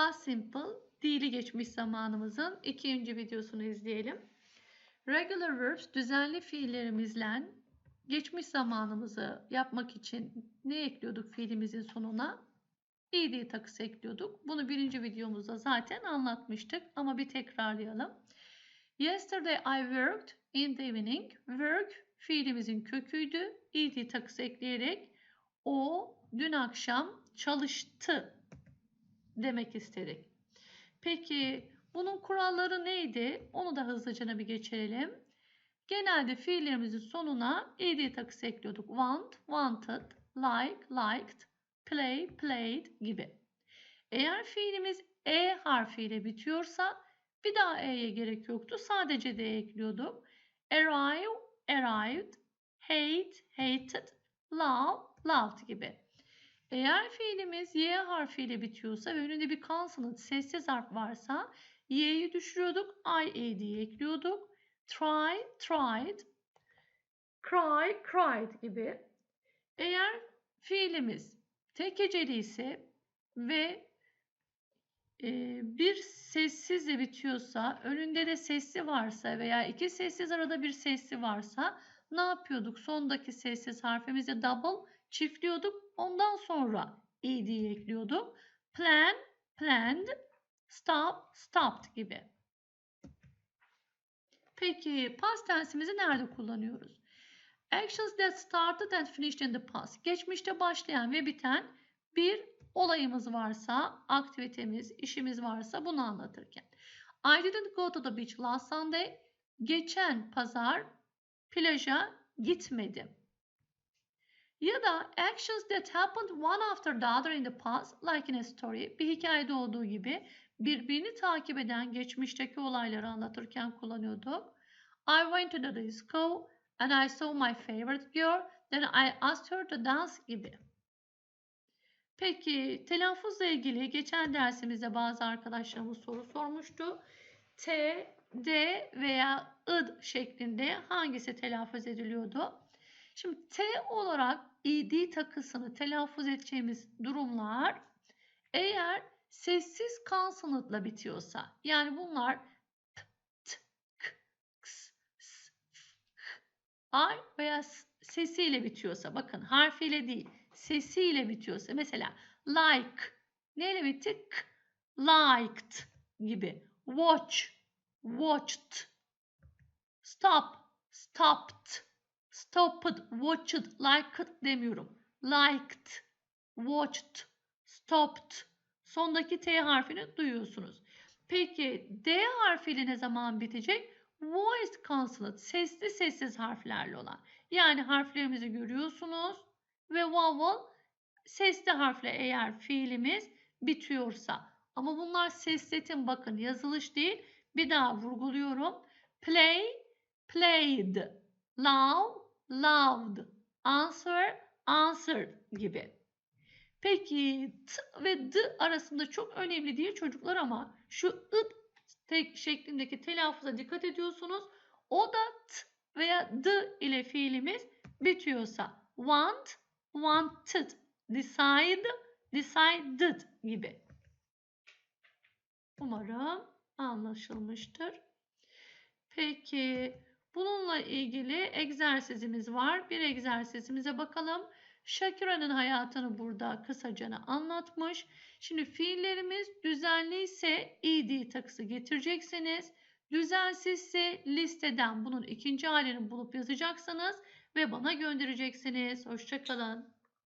Past simple dili geçmiş zamanımızın ikinci videosunu izleyelim. Regular verbs düzenli fiillerimizle geçmiş zamanımızı yapmak için ne ekliyorduk fiilimizin sonuna? ed takısı ekliyorduk. Bunu birinci videomuzda zaten anlatmıştık ama bir tekrarlayalım. Yesterday I worked in the evening. Work fiilimizin köküydü. ed takısı ekleyerek o dün akşam çalıştı demek istedik. Peki bunun kuralları neydi? Onu da hızlıca bir geçelim. Genelde fiillerimizin sonuna ed takısı ekliyorduk. Want, wanted, like, liked, play, played gibi. Eğer fiilimiz e harfiyle bitiyorsa bir daha e'ye gerek yoktu. Sadece d ekliyorduk. Arrive, arrived, hate, hated, love, loved gibi. Eğer fiilimiz y harfiyle bitiyorsa ve önünde bir consonant sessiz harf varsa y'yi düşürüyorduk. I, ad'yi ekliyorduk. Try, tried. Cry, cried gibi. Eğer fiilimiz tek heceli ise ve e, bir sessizle bitiyorsa, önünde de sesli varsa veya iki sessiz arada bir sesli varsa ne yapıyorduk? Sondaki sessiz harfimizi double çiftliyorduk. Ondan sonra ed'yi ekliyorduk. Plan, planned, stop, stopped gibi. Peki past tense'imizi nerede kullanıyoruz? Actions that started and finished in the past. Geçmişte başlayan ve biten bir olayımız varsa, aktivitemiz, işimiz varsa bunu anlatırken. I didn't go to the beach last Sunday. Geçen pazar plaja gitmedim. Ya da actions that happened one after the other in the past like in a story bir hikayede olduğu gibi birbirini takip eden geçmişteki olayları anlatırken kullanıyorduk. I went to the disco and I saw my favorite girl then I asked her to dance gibi. Peki telaffuzla ilgili geçen dersimizde bazı arkadaşlarımız soru sormuştu. T, D veya id şeklinde hangisi telaffuz ediliyordu? Şimdi T olarak id takısını telaffuz edeceğimiz durumlar eğer sessiz consonantla bitiyorsa yani bunlar t, t, k, ks, s, h, i veya sesiyle bitiyorsa bakın harfiyle değil sesiyle bitiyorsa mesela like neyle bitti? K, liked gibi watch watched stop stopped stopped, watched, liked demiyorum. Liked, watched, stopped. Sondaki T harfini duyuyorsunuz. Peki D harfiyle ne zaman bitecek? Voiced consonant, sesli sessiz harflerle olan. Yani harflerimizi görüyorsunuz ve vowel sesli harfle eğer fiilimiz bitiyorsa. Ama bunlar sesletin bakın yazılış değil. Bir daha vurguluyorum. Play, played. Love, loved, answer, answered gibi. Peki t ve d arasında çok önemli değil çocuklar ama şu ıt tek şeklindeki telaffuza dikkat ediyorsunuz. O da t veya d ile fiilimiz bitiyorsa want, wanted, decide, decided gibi. Umarım anlaşılmıştır. Peki Bununla ilgili egzersizimiz var. Bir egzersizimize bakalım. Shakira'nın hayatını burada kısaca anlatmış. Şimdi fiillerimiz düzenli ise ed takısı getireceksiniz. Düzensizse listeden bunun ikinci halini bulup yazacaksınız ve bana göndereceksiniz. Hoşçakalın.